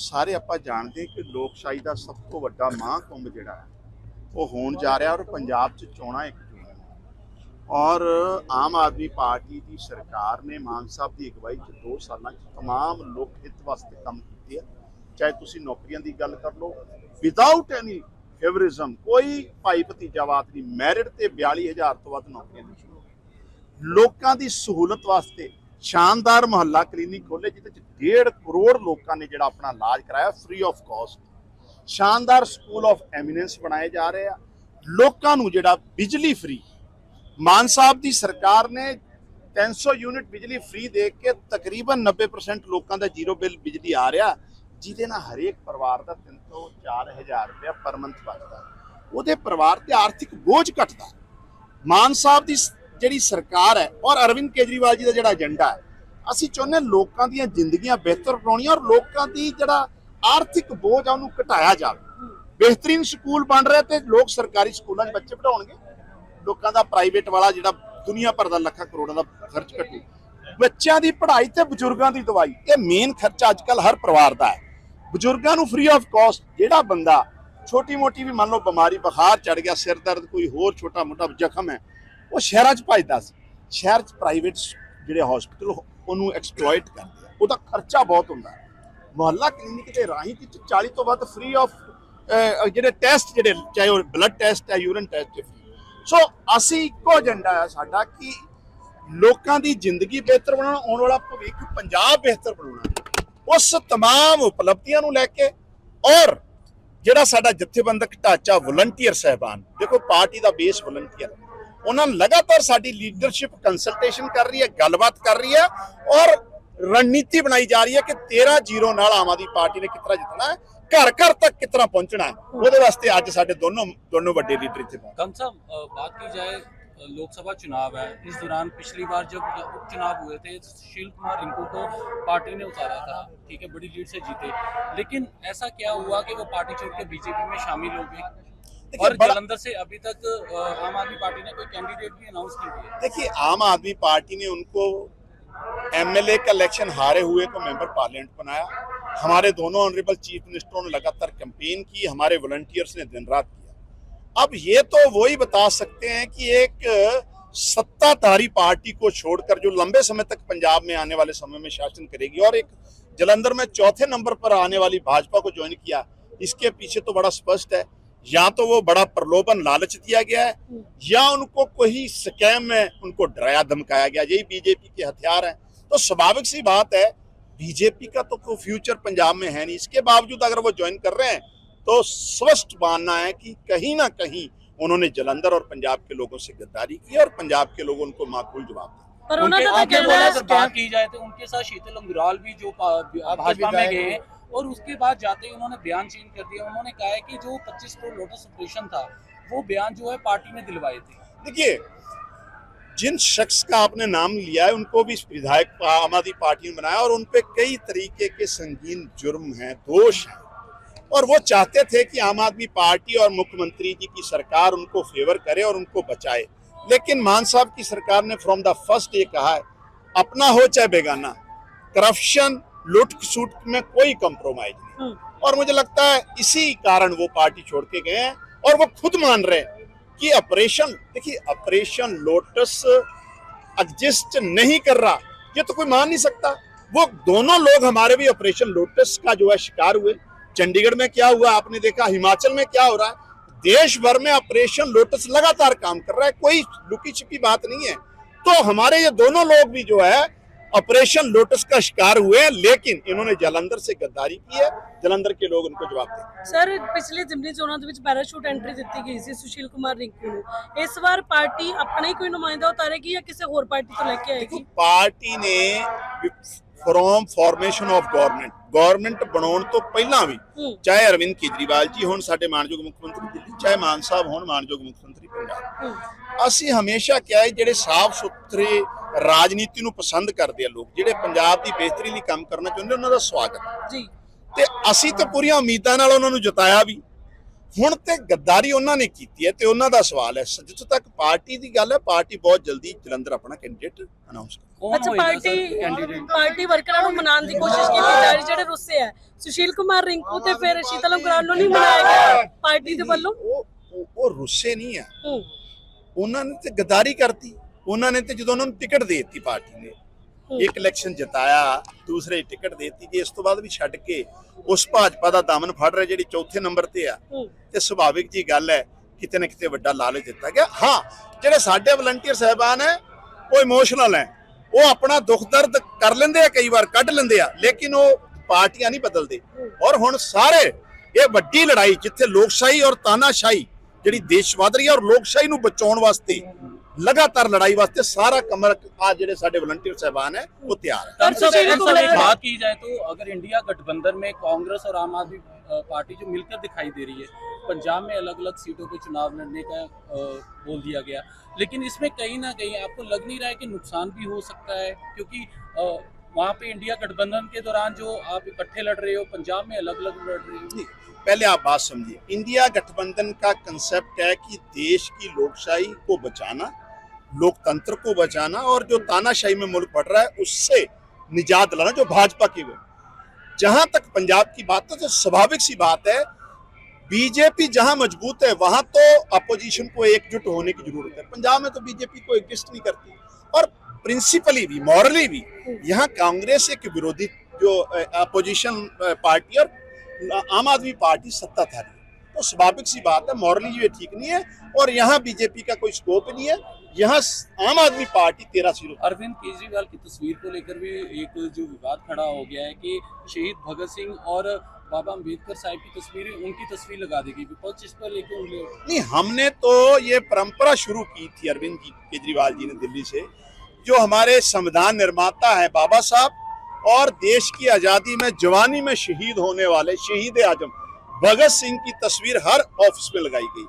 ਸਾਰੇ ਆਪਾਂ ਜਾਣਦੇ ਕਿ ਲੋਕਸ਼ਾਹੀ ਦਾ ਸਭ ਤੋਂ ਵੱਡਾ ਮਹਾਂਕੁੰਭ ਜਿਹੜਾ ਹੈ, ਉਹ ਹੋਣ ਜਾ ਰਿਹਾ ਔਰ ਪੰਜਾਬ 'ਚ ਚੋਣਾਂ ਇੱਕ ਔਰ ਆਮ ਆਦਮੀ ਪਾਰਟੀ ਦੀ ਸਰਕਾਰ ਨੇ ਮਾਨ ਸਾਹਿਬ ਦੀ ਅਗਵਾਈ 'ਚ 2 ਸਾਲਾਂ 'ਚ ਤਮਾਮ ਲੋਕ ਹਿੱਤ ਵਾਸਤੇ ਕੰਮ ਕੀਤੇ ਆ। ਚਾਹੇ ਤੁਸੀਂ ਨੌਕਰੀਆਂ ਦੀ ਗੱਲ ਕਰ ਲਓ ਵਿਦਆਊਟ ਐਨੀ ਫੇਵਰਿਜ਼ਮ ਕੋਈ ਭਾਈ ਭਤੀਜਾਵਾਦ ਨਹੀਂ ਮੈਰਿਟ ਤੇ 42000 ਤੋਂ ਵੱਧ ਨੌਕਰੀਆਂ ਦਿੱਤੀਆਂ ਲੋਕਾਂ ਦੀ ਸਹੂਲਤ ਵਾਸਤੇ ਸ਼ਾਨਦਾਰ ਮੁਹੱਲਾ ਕਲੀਨਿਕ ਖੋਲੇ ਜਿਹਦੇ ਚ 1.5 ਕਰੋੜ ਲੋਕਾਂ ਨੇ ਜਿਹੜਾ ਆਪਣਾ ਇਲਾਜ ਕਰਾਇਆ ਫ੍ਰੀ ਆਫ ਕਾਸਟ ਸ਼ਾਨਦਾਰ ਸਕੂਲ ਆਫ ਐਮੀਨੈਂਸ ਬਣਾਏ ਜਾ ਰਹੇ ਆ। ਲੋਕਾਂ ਨੂੰ ਜਿਹੜਾ ਬਿਜਲੀ ਫ੍ਰੀ ਮਾਨ ਸਾਹਿਬ ਦੀ ਸਰਕਾਰ ਨੇ 300 ਯੂਨਿਟ ਬਿਜਲੀ ਫ੍ਰੀ ਦੇ ਕੇ ਤਕਰੀਬਨ 90% ਲੋਕਾਂ ਦਾ ਜ਼ੀਰੋ ਬਿੱਲ ਬਿਜਲੀ ਆ ਰਿਹਾ। ਜਿਹਦੇ ਨਾਲ ਹਰੇਕ ਪਰਿਵਾਰ ਦਾ 3 ਤੋਂ 4000 ਰੁਪਏ ਪਰ ਮੰਥ ਬਚਦਾ। ਉਹਦੇ ਪਰਿਵਾਰ ਤੇ ਆਰਥਿਕ ਬੋਝ ਘਟਦਾ। ਮਾਨ ਸਾਹਿਬ ਦੀ ਜਿਹੜੀ ਸਰਕਾਰ ਹੈ, ਔਰ ਅਰਵਿੰਦ ਕੇਜਰੀਵਾਲ ਜੀ ਦਾ ਜਿਹੜਾ ਏਜੰਡਾ ਹੈ ਅਸੀਂ ਚਾਹੁੰਦੇ ਹਾਂ ਲੋਕਾਂ ਦੀਆਂ ਜ਼ਿੰਦਗੀਆਂ ਬਿਹਤਰ ਬਣਾਉਣੀਆਂ ਔਰ ਲੋਕਾਂ ਦੀ ਜਿਹੜਾ ਆਰਥਿਕ ਬੋਝ ਆ ਉਹਨੂੰ ਘਟਾਇਆ ਜਾਵੇ। ਬਿਹਤਰੀਨ ਸਕੂਲ ਬਣ ਰਿਹਾ ਤੇ ਲੋਕ ਸਰਕਾਰੀ ਸਕੂਲਾਂ 'ਚ ਬੱਚੇ ਪੜਾਉਣਗੇ ਲੋਕਾਂ ਦਾ ਪ੍ਰਾਈਵੇਟ ਵਾਲਾ ਜਿਹੜਾ ਦੁਨੀਆ ਭਰ ਦਾ ਲੱਖਾਂ ਕਰੋੜਾਂ ਦਾ ਖਰਚ ਘਟੂ। ਬੱਚਿਆਂ ਦੀ ਪੜ੍ਹਾਈ ਤੇ ਬਜ਼ੁਰਗਾਂ ਦੀ ਦਵਾਈ, ਇਹ ਮੇਨ ਖਰਚਾ ਅੱਜਕੱਲ ਹਰ ਪਰਿਵਾਰ ਦਾ ਹੈ। ਬਜ਼ੁਰਗਾਂ ਨੂੰ ਫ੍ਰੀ ਆਫ ਕਾਸਟ ਜਿਹੜਾ ਬੰਦਾ ਛੋਟੀ ਮੋਟੀ ਵੀ ਮੰਨ ਲਓ ਬਿਮਾਰੀ, ਬੁਖਾਰ ਚੜ ਗਿਆ, ਸਿਰ ਦਰਦ ਕੋਈ ਹੋਰ ਛੋਟਾ ਮੋਟਾ ਜ਼ਖਮ ਹੈ, ਉਹ ਸ਼ਹਿਰਾਂ 'ਚ ਭਜਦਾ ਸੀ। ਸ਼ਹਿਰ 'ਚ ਪ੍ਰਾਈਵੇਟ ਜਿਹੜੇ ਹਸਪੀਟਲ ਉਹਨੂੰ ਐਕਸਪਲੋਇਟ ਕਰਦੇ ਆ। ਉਹਦਾ ਖਰਚਾ ਬਹੁਤ ਹੁੰਦਾ। ਮੁਹੱਲਾ ਕਲੀਨਿਕ ਦੇ ਰਾਹੀਂ ਤੇ 40 ਤੋਂ ਵੱਧ ਫ੍ਰੀ ਆਫ ਜਿਹੜੇ ਟੈਸਟ ਜਿਹੜੇ, ਚਾਹੇ ਉਹ ਬਲੱਡ ਟੈਸਟ ਹੈ ਯੂਰਿਨ ਟੈਸਟ ਹੈ ਸੋ ਅਸੀਂ ਇੱਕੋ ਏਜੰਡਾ ਆ ਸਾਡਾ ਕਿ ਲੋਕਾਂ ਦੀ ਜ਼ਿੰਦਗੀ ਬਿਹਤਰ ਬਣਾਉਣਾ, ਆਉਣ ਵਾਲਾ ਭਵਿੱਖ ਪੰਜਾਬ ਬਿਹਤਰ ਬਣਾਉਣਾ। ਉਸ ਤਮਾਮ ਉਪਲਬਧੀਆਂ ਨੂੰ ਲੈ ਕੇ ਔਰ ਜਿਹੜਾ ਸਾਡਾ ਜਥੇਬੰਦਕ ਢਾਂਚਾ ਵਲੰਟੀਅਰ ਸਹਿਬਾਨ, ਦੇਖੋ ਪਾਰਟੀ ਦਾ ਬੇਸ ਵਲੰਟੀਅਰ ਉਹਨਾਂ ਨੂੰ ਲਗਾਤਾਰ ਸਾਡੀ ਲੀਡਰਸ਼ਿਪ ਕੰਸਲਟੇਸ਼ਨ ਕਰ ਰਹੀ ਹੈ ਗੱਲਬਾਤ ਕਰ ਰਹੀ ਹੈ ਔਰ ਰਣਨੀਤੀ ਬਣਾਈ ਜਾ ਰਹੀ ਹੈ ਕਿ 13-0 ਨਾਲ ਆਮ ਆਦਮੀ ਪਾਰਟੀ ਨੇ ਕਿਤਨਾ ਜਿੱਤਣਾ ਹੈ ਘਰ ਘਰ ਤੱਕ ਕਿਤਨਾ ਪਹੁੰਚਣਾ ਹੈ ਉਹਦੇ ਵਾਸਤੇ ਅੱਜ ਸਾਡੇ ਦੋਨੋਂ ਦੋਨੋਂ ਵੱਡੇ ਲੀਡਰ ਇੱਥੇ ਪਹੁੰਚੇ कंग साहब अ, बात की जाए अ, लोकसभा चुनाव है इस दौरान पिछली बार जब उपचुनाव हुए थे सुशील कुमार रिंकू को पार्टी ने उतारा था ठीक है बड़ी लीड से जीते लेकिन ऐसा क्या हुआ कि वो पार्टी छोड़ के बीजेपी में शामिल हो गए देखिए, और जलंधर से अभी तक आम आदमी पार्टी ने कोई कैंडिडेट भी अनाउंस नहीं किया। देखिए आम आदमी पार्टी ने उनको एमएलए का इलेक्शन हारे हुए को मेंबर पार्लियामेंट बनाया। हमारे दोनों ऑनरेबल चीफ मिनिस्टरों ने लगातार कैंपेन की हमारे वॉलंटियर्स ने दिन रात किया। अब ये तो वही बता सकते हैं कि एक सत्ताधारी पार्टी को छोड़कर जो लंबे समय तक पंजाब में आने वाले समय में शासन करेगी और एक जलंधर में चौथे नंबर पर आने वाली भाजपा को ज्वाइन किया इसके पीछे तो बड़ा स्पष्ट है। या तो वो बड़ा प्रलोभन लालच दिया गया है या उनको कोई स्कैम में उनको डराया धमकाया गया यही बीजेपी के हथियार हैं। तो स्वाभाविक सी बात है बीजेपी का तो कोई फ्यूचर पंजाब में है नहीं। इसके बावजूद अगर वो ज्वाइन कर रहे हैं तो स्पष्ट मानना है कि कहीं ना कहीं उन्होंने जलंधर और पंजाब के लोगों से गद्दारी की और पंजाब के लोग उनको माकूल जवाब दिया। पर उनके तो आगे बोला अगर बात की जाए तो उनके साथ शीतल अंगुराल भी जो तो भाजपा में गए और उसके बाद जाते ही उन्होंने बयान चेंज कर दिया। उन्होंने कहा है कि जो 25 करोड़ लोटस ऑपरेशन था, वो बयान जो है पार्टी ने दिलवाए थे। देखिए, जिन शख्स का आपने नाम लिया है, उनको भी विधायक, आम आदमी पार्टी ने बनाया और उन पे कई तरीके के संगीन जुर्म हैं, दोष हैं। और वो चाहते थे कि आम आदमी पार्टी और मुख्यमंत्री जी की सरकार उनको फेवर करे और उनको बचाए। लेकिन मान साहब की सरकार ने फ्रॉम द फ़र्स्ट ये कहा है, अपना हो चाहे बेगाना करप्शन लुट सूट में कोई कंप्रोमाइज नहीं। और मुझे लगता है इसी कारण वो पार्टी छोड़ के गए हैं और वो खुद मान रहे हैं कि ऑपरेशन देखिए ऑपरेशन लोटस एग्जिस्ट नहीं कर रहा। ये तो कोई मान नहीं सकता। वो दोनों लोग हमारे भी ऑपरेशन लोटस का जो है शिकार हुए। चंडीगढ़ में क्या हुआ आपने देखा हिमाचल में क्या हो रहा है? देश भर में ऑपरेशन लोटस लगातार काम कर रहा है। कोई लुकी छिपी बात नहीं है। तो हमारे ये दोनों लोग भी जो है ऑपरेशन लोटस का शिकार हुए हैं लेकिन इन्होंने जलंधर से गद्दारी की है जलंधर के लोग उनको जवाब देंगे ਸਰ ਪਿਛਲੇ ਜ਼ਿਮਨੀ ਚੋਣਾਂ ਦੇ ਵਿੱਚ ਪੈਰਾਸ਼ੂਟ ਐਂਟਰੀ ਦਿੱਤੀ ਗਈ ਸੀ ਸੁਸ਼ੀਲ ਕੁਮਾਰ ਰਿੰਕੂ ਨੂੰ ਇਸ ਵਾਰ ਪਾਰਟੀ ਆਪਣਾ ਹੀ ਕੋਈ ਨੁਮਾਇੰਦਾ ਉਤਾਰੇਗੀ ਜਾਂ ਕਿਸੇ ਹੋਰ ਪਾਰਟੀ ਤੋਂ ਲੈ ਕੇ ਦੇਖੋ ਆਏਗੀ ਪਾਰਟੀ ਨੇ from formation of government government ਬਣਾਉਣ ਤੋਂ ਪਹਿਲਾਂ ਵੀ ਹੂੰ ਚਾਹੇ ਅਰਵਿੰਦ ਕੇਜਰੀਵਾਲ ਜੀ ਹੋਣ ਸਾਡੇ ਮਾਨਯੋਗ ਮੁੱਖ ਮੰਤਰੀ ਦਿੱਲੀ ਚਾਹੇ ਮਾਨ ਸਾਹਿਬ ਹੋਣ ਮਾਨਯੋਗ ਮੁੱਖ ਮੰਤਰੀ ਪੰਜਾਬ ਹੂੰ ਅਸੀਂ ਹਮੇਸ਼ਾ ਕਿਹਾ ਹੈ ਜਿਹੜੇ ਸਾਫ਼ ਸੁਥਰੇ ਰਾਜਨੀਤੀ ਨੂੰ ਪਸੰਦ ਕਰਦੇ ਆ ਲੋਕ ਜਿਹੜੇ ਪੰਜਾਬ ਦੀ ਬਿਹਤਰੀ ਲਈ ਕੰਮ ਕਰਨਾ ਚਾਹੁੰਦੇ ਉਹਨਾਂ ਦਾ ਸਵਾਗਤ ਜੀ। ਤੇ ਅਸੀਂ ਤਾਂ ਪੂਰੀਆਂ ਉਮੀਦਾਂ ਨਾਲ ਉਹਨਾਂ ਨੂੰ ਜਿਤਾਇਆ ਵੀ ਹੁਣ ਤੇ ਗੱਦਾਰੀ ਉਹਨਾਂ ਨੇ ਕੀਤੀ ਹੈ ਤੇ ਉਹਨਾਂ ਦਾ ਸਵਾਲ ਹੈ ਜਿੱਥੋਂ ਤੱਕ ਪਾਰਟੀ ਦੀ ਗੱਲ ਹੈ ਪਾਰਟੀ ਬਹੁਤ ਜਲਦੀ ਜਲੰਧਰ ਆਪਣਾ ਕੈਂਡੀਡੇਟ ਅਨਾਉਂਸ ਕਰੇਗੀ। ਅੱਛਾ ਪਾਰਟੀ ਪਾਰਟੀ ਵਰਕਰਾਂ ਨੂੰ ਮਨਾਉਣ ਦੀ ਕੋਸ਼ਿਸ਼ ਕੀਤੀ ਜਾ ਰਹੀ ਜਿਹੜੇ ਰੁੱਸੇ ਹੈ ਸੁਸ਼ੀਲ ਕੁਮਾਰ ਰਿੰਕੂ ਤੇ ਫਿਰ ਸ਼ੀਤਲ ਅਗਰਾਲ ਨੂੰ ਨਹੀਂ ਮਨਾਇਆ ਗਿਆ ਪਾਰਟੀ ਦੇ ਵੱਲੋਂ? ਉਹ ਉਹ ਰੁੱਸੇ ਨਹੀਂ ਆ ਉਹਨਾਂ ਨੇ ਤੇ ਗੱਦਾਰੀ ਕਰਤੀ। ਉਹਨਾਂ ਨੇ ਤੇ ਜਦੋਂ ਉਹਨਾਂ ਨੂੰ ਟਿਕਟ ਦੇ ਦਿੱਤੀ ਪਾਰਟੀ ਨੇ ਇੱਕ ਇਲੈਕਸ਼ਨ ਜਿਤਾਇਆ ਦੂਸਰੇ ਟਿਕਟ ਦੇ ਦਿੱਤੀ ਜੇ ਇਸ ਤੋਂ ਬਾਅਦ ਵੀ ਛੱਡ ਕੇ ਉਸ ਭਾਜਪਾ ਦਾ ਦਾਮਨ ਫੜ ਰਿਹਾ ਜਿਹੜੀ ਚੌਥੇ ਨੰਬਰ ਤੇ ਆ। ਤੇ ਸੁਭਾਵਿਕ ਜੀ ਗੱਲ ਹੈ ਕਿਤੇ ਨਾ ਕਿਤੇ ਵੱਡਾ ਲਾਲਚ ਦਿੱਤਾ ਗਿਆ। ਹਾਂ ਜਿਹੜੇ ਸਾਡੇ ਵਲੰਟੀਅਰ ਸਹਿਬਾਨ ਹੈ ਉਹ ਇਮੋਸ਼ਨਲ ਹੈ। ਉਹ ਆਪਣਾ ਦੁੱਖ ਦਰਦ ਕਰ ਲੈਂਦੇ ਆ ਕਈ ਵਾਰ ਕੱਢ ਲੈਂਦੇ ਆ ਲੇਕਿਨ ਉਹ ਪਾਰਟੀਆਂ ਨਹੀਂ ਬਦਲਦੇ। ਔਰ ਹੁਣ ਸਾਰੇ ਇਹ ਵੱਡੀ ਲੜਾਈ ਜਿੱਥੇ ਲੋਕਸ਼ਾਹੀ ਔਰ ਤਾਨਾਸ਼ਾਹੀ ਜਿਹੜੀ ਦੇਸ਼ ਵਧ ਰਹੀ ਹੈ ਔਰ ਲੋਕਸ਼ਾਹੀ ਨੂੰ ਬਚਾਉਣ ਵਾਸਤੇ ਲਗਾਤਾਰ ਲੜਾਈ ਵਾਸਤੇ ਸਾਰਾ ਕਮਰ ਆ ਜਿਹੜੇ ਸਾਡੇ ਵਲੰਟੀਅਰ ਸਹਿਬਾਨ ਹੈ ਉਹ ਤਿਆਰ ਹੈ सर सुशील सर कुमार- एक बात की जाए तो अगर इंडिया गठबंधन में कांग्रेस और आम आदमी अ, पार्टी जो मिलकर दिखाई दे रही है पंजाब में अलग अलग सीटों पे चुनाव लड़ने का अ, बोल दिया गया लेकिन इसमें कहीं ना कहीं आपको लग नहीं रहा है कि नुकसान भी हो सकता है क्योंकि अ, वहाँ पे इंडिया गठबंधन के दौरान जो आप इकट्ठे लड़ रहे हो पंजाब में अलग अलग लड़ रहे हो नहीं, पहले आप बात समझिए इंडिया गठबंधन का कंसेप्ट है कि देश की लोकशाही को बचाना लोकतंत्र को बचाना और जो तानाशाही में मुल्क बढ़ रहा है, उससे निजात दिलाना जो भाजपा की वो। जहाँ तक पंजाब की बात है तो स्वाभाविक सी बात है, बीजेपी जहाँ मज़बूत है, वहाँ तो अपोजिशन को एकजुट होने की ज़रूरत है। पंजाब में तो बीजेपी को एग्जिस्ट नहीं करती। और प्रिंसिपली भी मॉरली भी, यहाँ कांग्रेस एक विरोधी जो अपोजिशन पार्टी और आम आदमी पार्टी सत्ताधारी तो स्वाभाविक सी बात है मॉरली ये ठीक नहीं है, और यहाँ बीजेपी का कोई स्कोप नहीं है। यहाँ आम आदमी पार्टी तेरह सीटों अरविंद केजरीवाल की तस्वीर को लेकर भी एक जो विवाद खड़ा हो गया है कि शहीद भगत सिंह और बाबा अंबेडकर साहब की तस्वीर उनकी तस्वीर लगा दी गई। विपक्ष इस पर लेकर नहीं हमने तो ये परंपरा शुरू की थी अरविंद केजरीवाल जी ने दिल्ली से जो हमारे संविधान निर्माता है बाबा साहब और देश की आज़ादी में जवानी में शहीद होने वाले शहीद आज़म भगत सिंह की तस्वीर हर ऑफ़िस में लगाई गई।